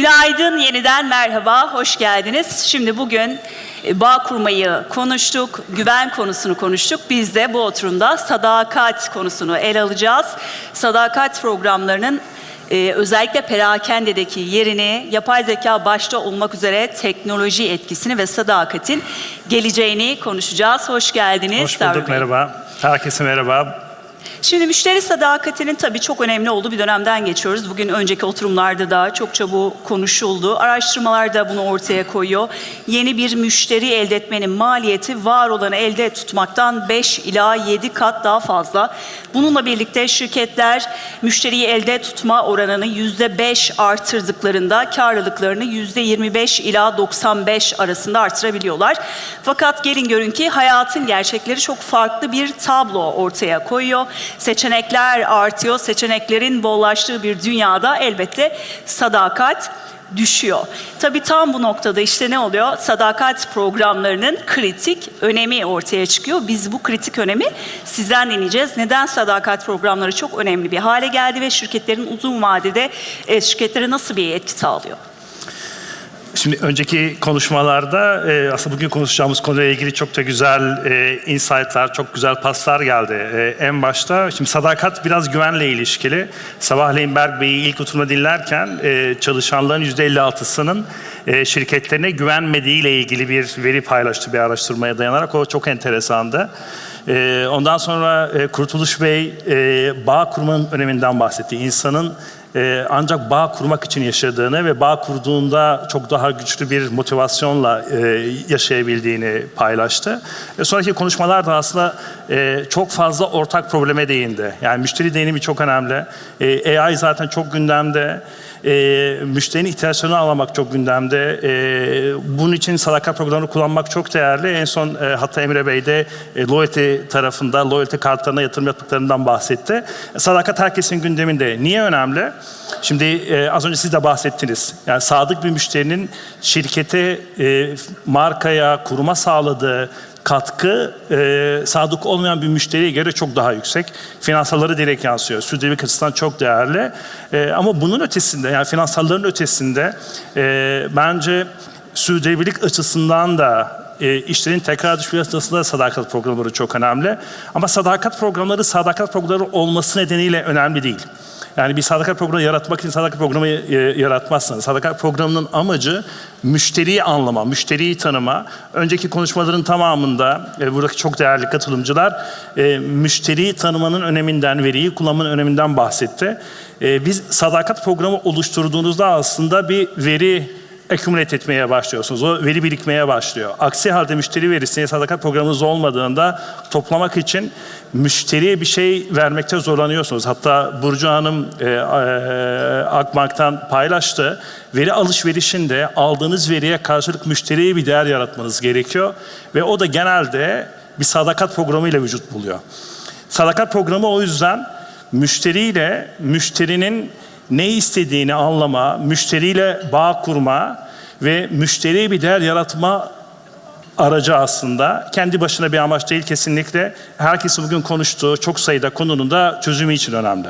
Günaydın, yeniden merhaba, hoş geldiniz. Şimdi bugün e, bağ kurmayı konuştuk, güven konusunu konuştuk. Biz de bu oturumda sadakat konusunu ele alacağız. Sadakat programlarının e, özellikle perakendedeki yerini, yapay zeka başta olmak üzere teknoloji etkisini ve sadakatin geleceğini konuşacağız. Hoş geldiniz. Hoş bulduk, merhaba. Herkese merhaba. Şimdi müşteri sadakatinin tabii çok önemli olduğu bir dönemden geçiyoruz. Bugün önceki oturumlarda da çokça bu konuşuldu. Araştırmalar da bunu ortaya koyuyor. Yeni bir müşteri elde etmenin maliyeti var olanı elde tutmaktan 5 ila 7 kat daha fazla. Bununla birlikte şirketler müşteriyi elde tutma oranını %5 artırdıklarında karlılıklarını %25 ila 95 arasında artırabiliyorlar. Fakat gelin görün ki hayatın gerçekleri çok farklı bir tablo ortaya koyuyor. Seçenekler artıyor. Seçeneklerin bollaştığı bir dünyada elbette sadakat düşüyor. Tabii tam bu noktada işte ne oluyor? Sadakat programlarının kritik önemi ortaya çıkıyor. Biz bu kritik önemi sizden dinleyeceğiz. Neden sadakat programları çok önemli bir hale geldi ve şirketlerin uzun vadede e, şirketlere nasıl bir etki sağlıyor? Şimdi önceki konuşmalarda e, aslında bugün konuşacağımız konuyla ilgili çok da güzel e, insightlar, çok güzel paslar geldi. E, en başta şimdi sadakat biraz güvenle ilişkili. Sabahleyin Berk Bey'i ilk oturma dinlerken çalışanların %56'sının e, şirketlerine güvenmediği ile ilgili bir veri paylaştı bir araştırmaya dayanarak. O çok enteresandı. E, ondan sonra Kurtuluş Bey bağ kurmanın öneminden bahsetti. İnsanın e, ancak bağ kurmak için yaşadığını ve bağ kurduğunda çok daha güçlü bir motivasyonla e, yaşayabildiğini paylaştı. E, sonraki konuşmalarda aslında e, çok fazla ortak probleme değindi. Yani müşteri deneyimi çok önemli. AI zaten çok gündemde. E, müşterinin ihtiyaçlarını anlamak çok gündemde. E, bunun için sadakat programını kullanmak çok değerli. En son e, hatta Emre Bey de e, loyalty tarafında, loyalty kartlarına yatırım yaptıklarından bahsetti. Sadakat herkesin gündeminde. Niye önemli? Şimdi e, az önce siz de bahsettiniz. Yani sadık bir müşterinin şirkete, e, markaya, kuruma sağladığı katkı e, sadık olmayan bir müşteriye göre çok daha yüksek. Finansalları direkt yansıyor. Sürdürülebilirlik açısından çok değerli. E, ama bunun ötesinde yani finansalların ötesinde e, bence sürdürülebilirlik açısından da e, işlerin tekrar düşmesi da sadakat programları çok önemli. Ama sadakat programları sadakat programları olması nedeniyle önemli değil. Yani bir sadakat programı yaratmak için sadakat programı e, yaratmazsınız. Sadakat programının amacı müşteriyi anlama, müşteriyi tanıma. Önceki konuşmaların tamamında e, buradaki çok değerli katılımcılar e, müşteriyi tanımanın öneminden, veriyi kullanmanın öneminden bahsetti. E, biz sadakat programı oluşturduğunuzda aslında bir veri accumulate etmeye başlıyorsunuz. O veri birikmeye başlıyor. Aksi halde müşteri verisi sadakat programınız olmadığında toplamak için müşteriye bir şey vermekte zorlanıyorsunuz. Hatta Burcu Hanım e, e, Akbank'tan paylaştı. Veri alışverişinde aldığınız veriye karşılık müşteriye bir değer yaratmanız gerekiyor. Ve o da genelde bir sadakat programıyla vücut buluyor. Sadakat programı o yüzden müşteriyle müşterinin ne istediğini anlama, müşteriyle bağ kurma ve müşteriye bir değer yaratma aracı aslında. Kendi başına bir amaç değil kesinlikle. Herkesin bugün konuştuğu çok sayıda konunun da çözümü için önemli.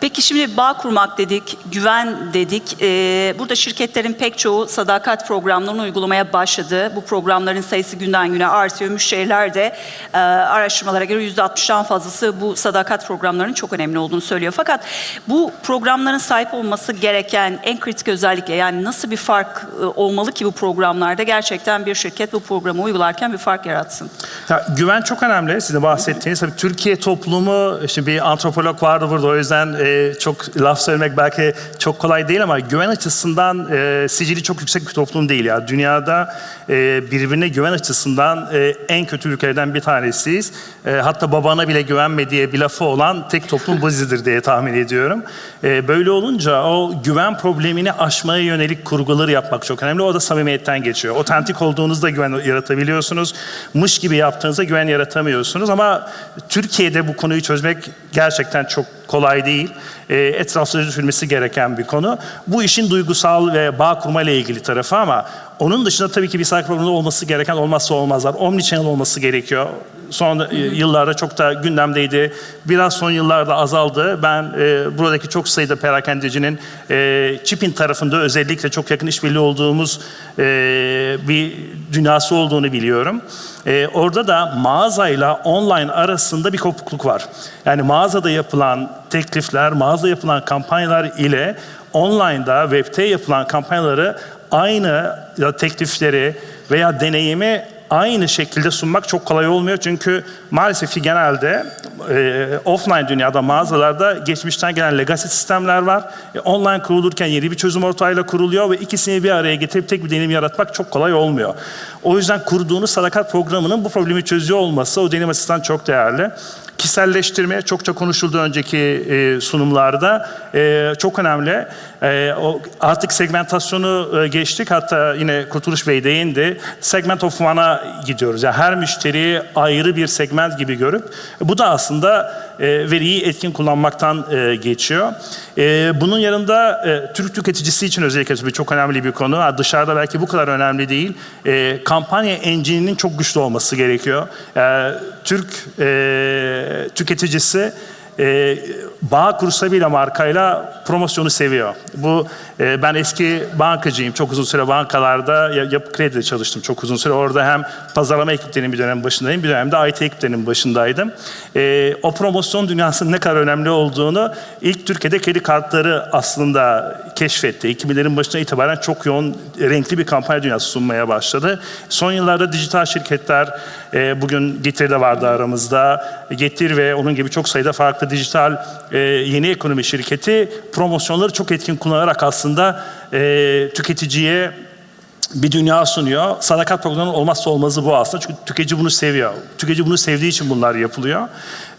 Peki şimdi bağ kurmak dedik, güven dedik. Ee, burada şirketlerin pek çoğu sadakat programlarını uygulamaya başladı. Bu programların sayısı günden güne artıyor. Müşteriler de e, araştırmalara göre %60'dan fazlası bu sadakat programlarının çok önemli olduğunu söylüyor. Fakat bu programların sahip olması gereken en kritik özellikle yani nasıl bir fark e, olmalı ki bu programlarda gerçekten bir şirket bu programı uygularken bir fark yaratsın? Ya, güven çok önemli. Sizin bahsettiğiniz. Tabii Türkiye toplumu, şimdi bir antropolog vardı burada o yüzden e, çok laf söylemek belki çok kolay değil ama güven açısından e, sicili çok yüksek bir toplum değil ya. Dünyada e, birbirine güven açısından e, en kötü ülkelerden bir tanesiyiz. E, hatta babana bile güvenme diye bir lafı olan tek toplum bizidir diye tahmin ediyorum. E, böyle olunca o güven problemini aşmaya yönelik kurguları yapmak çok önemli. O da samimiyetten geçiyor. Otentik olduğunuzda güven yaratabiliyorsunuz. Mış gibi yaptığınızda güven yaratamıyorsunuz ama Türkiye'de bu konuyu çözmek gerçekten çok kolay değil. E, etraflıca düşünmesi gereken bir konu. Bu işin duygusal ve bağ kurma ile ilgili tarafı ama onun dışında tabii ki bir sağlık programında olması gereken olmazsa olmazlar. Omnichannel olması gerekiyor. Son e, yıllarda çok da gündemdeydi. Biraz son yıllarda azaldı. Ben e, buradaki çok sayıda perakendecinin e, Chipin tarafında özellikle çok yakın işbirliği olduğumuz e, bir dünyası olduğunu biliyorum. E, orada da mağazayla online arasında bir kopukluk var. Yani mağazada yapılan teklifler, mağazada yapılan kampanyalar ile online'da, web'te yapılan kampanyaları aynı ya teklifleri veya deneyimi aynı şekilde sunmak çok kolay olmuyor. Çünkü maalesef ki genelde e, offline dünyada mağazalarda geçmişten gelen legacy sistemler var. E, online kurulurken yeni bir çözüm ortağıyla kuruluyor ve ikisini bir araya getirip tek bir deneyim yaratmak çok kolay olmuyor. O yüzden kurduğunuz sadakat programının bu problemi çözüyor olması o deneyim açısından çok değerli. Kişiselleştirme çokça konuşuldu önceki e, sunumlarda. E, çok önemli. E, o artık segmentasyonu e, geçtik. Hatta yine Kurtuluş Bey değindi. Segment of one'a gidiyoruz. Yani her müşteriyi ayrı bir segment gibi görüp bu da aslında e, veriyi etkin kullanmaktan e, geçiyor. E, bunun yanında e, Türk tüketicisi için özellikle tabii çok önemli bir konu. Dışarıda belki bu kadar önemli değil. E, kampanya engine'inin çok güçlü olması gerekiyor. E, Türk e, tüketicisi e, bağ kursa bile markayla promosyonu seviyor. Bu e, ben eski bankacıyım. Çok uzun süre bankalarda ya- yapı kredide çalıştım çok uzun süre. Orada hem pazarlama ekiplerinin bir dönem başındayım, bir dönemde IT ekiplerinin başındaydım. E, o promosyon dünyasının ne kadar önemli olduğunu ilk Türkiye'de kredi kartları aslında keşfetti. 2000'lerin başına itibaren çok yoğun, renkli bir kampanya dünyası sunmaya başladı. Son yıllarda dijital şirketler, e, bugün Getir de vardı aramızda. Getir ve onun gibi çok sayıda farklı dijital e, yeni ekonomi şirketi promosyonları çok etkin kullanarak aslında e, tüketiciye bir dünya sunuyor. Sadakat programının olmazsa olmazı bu aslında. Çünkü tüketici bunu seviyor. Tüketici bunu sevdiği için bunlar yapılıyor.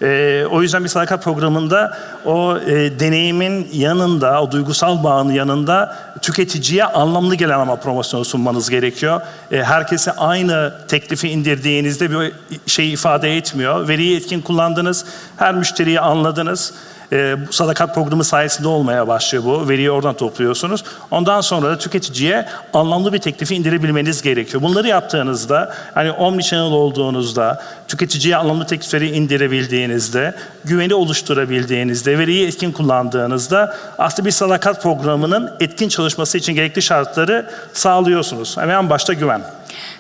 Ee, o yüzden bir sadakat programında o e, deneyimin yanında, o duygusal bağın yanında tüketiciye anlamlı gelen ama promosyonu sunmanız gerekiyor. E, herkese aynı teklifi indirdiğinizde bir şey ifade etmiyor. Veriyi etkin kullandınız, her müşteriyi anladınız. E, sadakat programı sayesinde olmaya başlıyor bu. Veriyi oradan topluyorsunuz. Ondan sonra da tüketiciye anlamlı bir teklifi indirebilmeniz gerekiyor. Bunları yaptığınızda, hani omnichannel olduğunuzda, tüketiciye anlamlı teklifleri indirebildiğinizde, güveni oluşturabildiğinizde, veriyi etkin kullandığınızda aslında bir sadakat programının etkin çalışması için gerekli şartları sağlıyorsunuz. Hemen başta güven.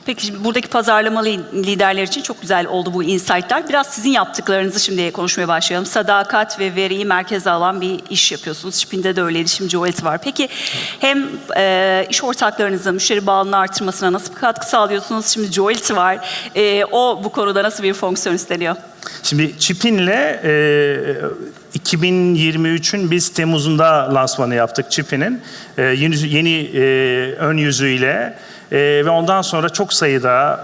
Peki şimdi buradaki pazarlama li- liderler için çok güzel oldu bu insight'lar. Biraz sizin yaptıklarınızı şimdi konuşmaya başlayalım. Sadakat ve veriyi merkeze alan bir iş yapıyorsunuz. Şipinde de öyleydi, şimdi Joel'ti var. Peki hem e, iş ortaklarınızın müşteri bağının artırmasına nasıl bir katkı sağlıyorsunuz? Şimdi Joel'ti var. E, o bu konuda nasıl bir fonksiyon üstleniyor? Şimdi Çipin'le e, 2023'ün biz Temmuz'unda lansmanı yaptık Çipin'in. E, yeni yeni e, ön yüzüyle e, ve ondan sonra çok sayıda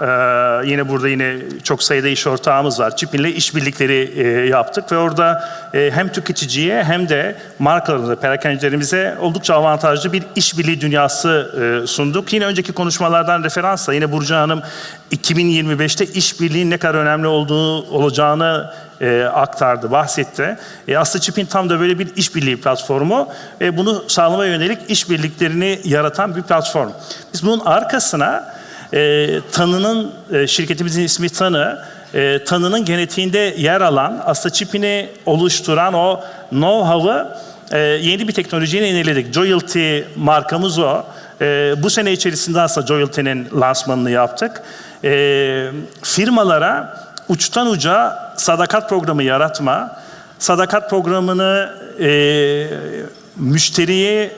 e, yine burada yine çok sayıda iş ortağımız var. Çipin'le işbirlikleri e, yaptık ve orada e, hem tüketiciye hem de markalarımıza, perakendecilerimize oldukça avantajlı bir işbirliği dünyası e, sunduk. Yine önceki konuşmalardan referansla yine Burcu Hanım 2025'te işbirliğinin ne kadar önemli olduğu olacağını e, aktardı, bahsetti. E, aslında Çipin tam da böyle bir işbirliği platformu. E, bunu sağlamaya yönelik işbirliklerini yaratan bir platform. Biz bunun arkasına e, Tanı'nın, e, şirketimizin ismi Tanı, e, Tanı'nın genetiğinde yer alan, aslında Çipin'i oluşturan o know-how'ı e, yeni bir teknolojiyle yeniledik. Joyalty markamız o. E, bu sene içerisinde aslında Joyalty'nin lansmanını yaptık. E, firmalara uçtan uca sadakat programı yaratma, sadakat programını e, müşteriyi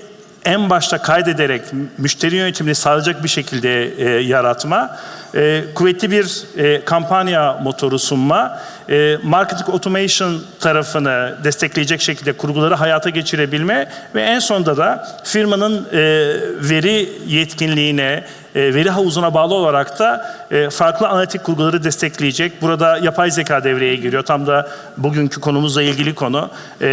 en başta kaydederek müşteri yönetimini sağlayacak bir şekilde e, yaratma, e, kuvvetli bir e, kampanya motoru sunma, e, marketing automation tarafını destekleyecek şekilde kurguları hayata geçirebilme ve en sonunda da firmanın e, veri yetkinliğine, e, veri havuzuna bağlı olarak da e, farklı analitik kurguları destekleyecek. Burada yapay zeka devreye giriyor. Tam da bugünkü konumuzla ilgili konu. E,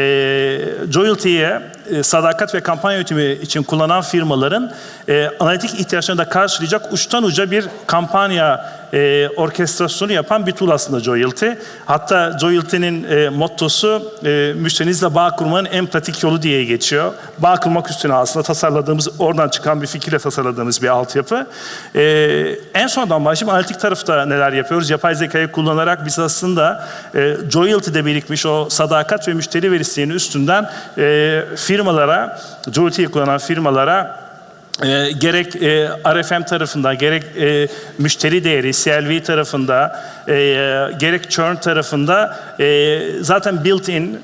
Joyalty'ye e, sadakat ve kampanya yönetimi için kullanan firmaların e, analitik ihtiyaçlarını da karşılayacak uçtan uca bir kampanya kampanya e, orkestrasyonu yapan bir tool aslında Joyalty. Hatta Joyalty'nin e, mottosu e, müşterinizle bağ kurmanın en pratik yolu diye geçiyor. Bağ kurmak üstüne aslında tasarladığımız, oradan çıkan bir fikirle tasarladığımız bir altyapı. E, en sondan başlayayım analitik tarafta neler yapıyoruz? Yapay zekayı kullanarak biz aslında e, Joyalty'de birikmiş o sadakat ve müşteri verisinin üstünden e, firmalara, Joyalty'yi kullanan firmalara e, gerek e, RFM tarafında, gerek e, müşteri değeri, CLV tarafında, e, gerek churn tarafında e, zaten built-in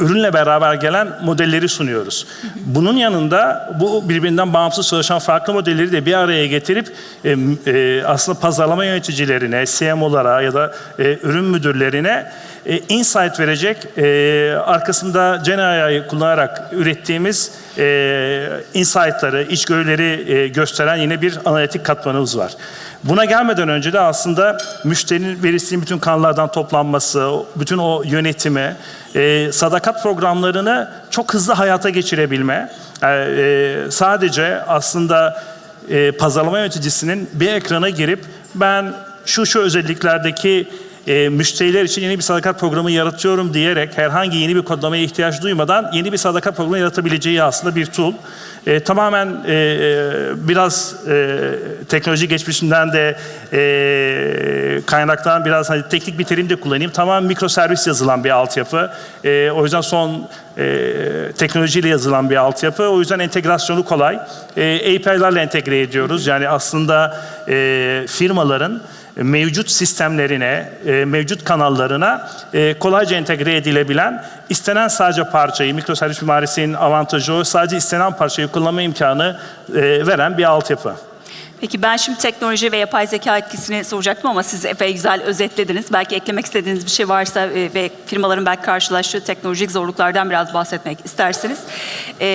ürünle beraber gelen modelleri sunuyoruz. Bunun yanında bu birbirinden bağımsız çalışan farklı modelleri de bir araya getirip e, e, aslında pazarlama yöneticilerine, CMO'lara ya da e, ürün müdürlerine e, insight verecek e, arkasında GenAI'yi kullanarak ürettiğimiz e, insight'ları, içgörüleri e, gösteren yine bir analitik katmanımız var. Buna gelmeden önce de aslında müşterinin verisinin bütün kanallardan toplanması, bütün o yönetimi, e, sadakat programlarını çok hızlı hayata geçirebilme, e, e, sadece aslında e, pazarlama yöneticisinin bir ekrana girip ben şu şu özelliklerdeki e, müşteriler için yeni bir sadakat programı yaratıyorum diyerek herhangi yeni bir kodlamaya ihtiyaç duymadan yeni bir sadakat programı yaratabileceği aslında bir tool. E, tamamen e, e, biraz e, teknoloji geçmişinden de e, kaynaktan biraz hani teknik bir terim de kullanayım. Tamamen mikroservis yazılan bir altyapı. E, o yüzden son e, teknolojiyle yazılan bir altyapı. O yüzden entegrasyonu kolay. E, API'larla entegre ediyoruz. Yani aslında e, firmaların mevcut sistemlerine, e, mevcut kanallarına e, kolayca entegre edilebilen, istenen sadece parçayı, mikroservis mimarisinin avantajı o, sadece istenen parçayı kullanma imkanı e, veren bir altyapı. Peki ben şimdi teknoloji ve yapay zeka etkisini soracaktım ama siz epey güzel özetlediniz. Belki eklemek istediğiniz bir şey varsa e, ve firmaların belki karşılaştığı teknolojik zorluklardan biraz bahsetmek isterseniz. E,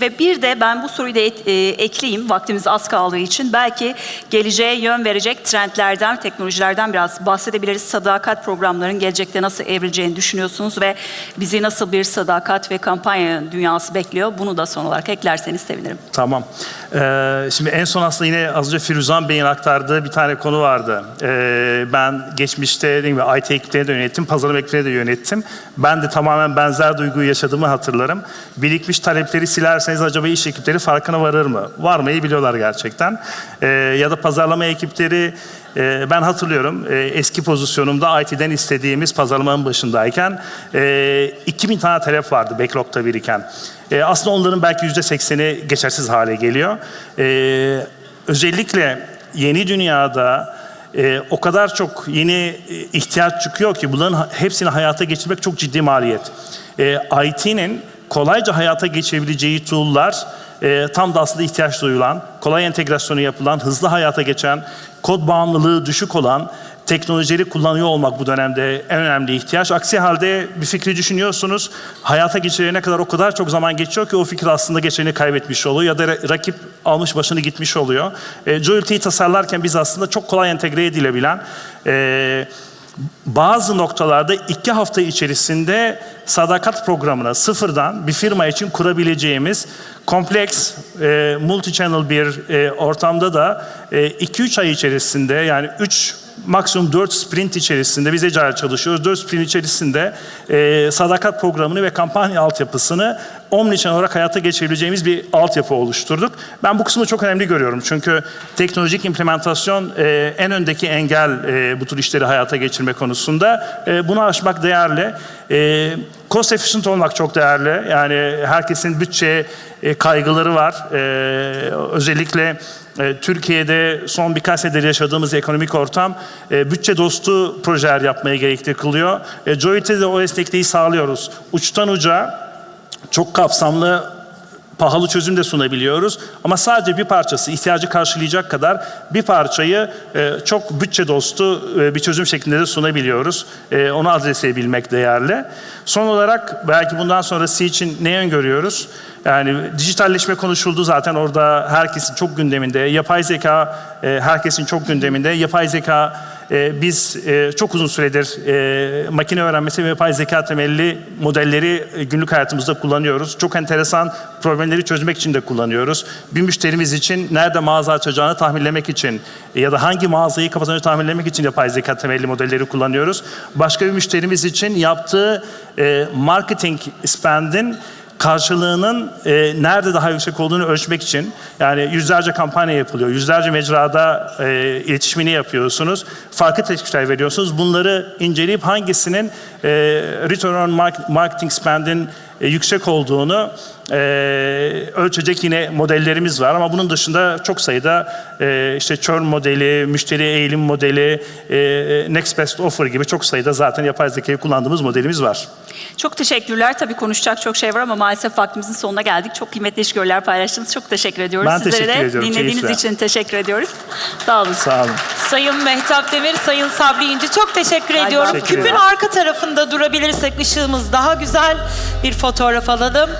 ve bir de ben bu soruyu da e, ekleyeyim vaktimiz az kaldığı için. Belki geleceğe yön verecek trendlerden, teknolojilerden biraz bahsedebiliriz. Sadakat programlarının gelecekte nasıl evrileceğini düşünüyorsunuz ve bizi nasıl bir sadakat ve kampanya dünyası bekliyor? Bunu da son olarak eklerseniz sevinirim. Tamam. Ee, şimdi en son aslında yine az önce Firuzan Bey'in aktardığı bir tane konu vardı. Ee, ben geçmişte dediğim gibi IT ekiplerini de yönettim, pazarlama ekiplerini de yönettim. Ben de tamamen benzer duyguyu yaşadığımı hatırlarım. Birikmiş talepleri silerseniz acaba iş ekipleri farkına varır mı? Varmayı biliyorlar gerçekten. Ee, ya da pazarlama ekipleri e, ben hatırlıyorum e, eski pozisyonumda IT'den istediğimiz pazarlamanın başındayken e, 2000 tane talep vardı backlog'ta biriken. E, aslında onların belki yüzde sekseni geçersiz hale geliyor. E, özellikle yeni dünyada e, o kadar çok yeni e, ihtiyaç çıkıyor ki bunların hepsini hayata geçirmek çok ciddi maliyet. E, IT'nin kolayca hayata geçebileceği tool'lar e, tam da aslında ihtiyaç duyulan, kolay entegrasyonu yapılan, hızlı hayata geçen, kod bağımlılığı düşük olan teknolojileri kullanıyor olmak bu dönemde en önemli ihtiyaç. Aksi halde bir fikri düşünüyorsunuz, hayata geçirene kadar o kadar çok zaman geçiyor ki o fikir aslında geçeni kaybetmiş oluyor ya da ra- rakip almış başını gitmiş oluyor. E, Joyalty'yi tasarlarken biz aslında çok kolay entegre edilebilen, e, bazı noktalarda iki hafta içerisinde sadakat programına sıfırdan bir firma için kurabileceğimiz kompleks e, multi-channel bir e, ortamda da 2-3 ay içerisinde yani 3 maksimum 4 sprint içerisinde biz Agile çalışıyoruz. 4 sprint içerisinde e, sadakat programını ve kampanya altyapısını omnichannel olarak hayata geçirebileceğimiz bir altyapı oluşturduk. Ben bu kısmı çok önemli görüyorum. Çünkü teknolojik implementasyon e, en öndeki engel e, bu tür işleri hayata geçirme konusunda. E, bunu aşmak değerli. E, cost efficient olmak çok değerli. Yani herkesin bütçe e, kaygıları var. E, özellikle Türkiye'de son birkaç senedir yaşadığımız ekonomik ortam e, bütçe dostu projeler yapmaya gerekli kılıyor. E, Joy'te de o esnekliği sağlıyoruz. Uçtan uca çok kapsamlı pahalı çözüm de sunabiliyoruz. Ama sadece bir parçası ihtiyacı karşılayacak kadar bir parçayı e, çok bütçe dostu e, bir çözüm şeklinde de sunabiliyoruz. E, onu adresebilmek değerli. Son olarak belki bundan sonrası için ne öngörüyoruz? Yani dijitalleşme konuşuldu zaten orada herkesin çok gündeminde. Yapay zeka herkesin çok gündeminde. Yapay zeka e, biz e, çok uzun süredir e, makine öğrenmesi ve yapay zeka temelli modelleri e, günlük hayatımızda kullanıyoruz. Çok enteresan problemleri çözmek için de kullanıyoruz. Bir müşterimiz için nerede mağaza açacağını tahminlemek için ya da hangi mağazayı kapatacağını tahminlemek için yapay zeka temelli modelleri kullanıyoruz. Başka bir müşterimiz için yaptığı marketing spend'in karşılığının e, nerede daha yüksek olduğunu ölçmek için yani yüzlerce kampanya yapılıyor, yüzlerce mecrada e, iletişimini yapıyorsunuz, farklı teklifler veriyorsunuz. Bunları inceleyip hangisinin e, return on mark- marketing spend'in e, yüksek olduğunu e, ölçecek yine modellerimiz var ama bunun dışında çok sayıda e, işte churn modeli, müşteri eğilim modeli, e, next best offer gibi çok sayıda zaten yapay zekayı kullandığımız modelimiz var. Çok teşekkürler. Tabii konuşacak çok şey var ama maalesef vaktimizin sonuna geldik. Çok kıymetli iş görüler paylaştınız. Çok teşekkür ediyoruz. Ben Sizlere teşekkür de ediyorum, dinlediğiniz keyifle. için teşekkür ediyoruz. Sağ olun. Sağ olun. Sayın Mehtap Demir, Sayın Sabri İnci çok teşekkür Galiba- ediyorum. Teşekkür Küpün ederim. arka tarafında durabilirsek ışığımız daha güzel bir fotoğraf alalım.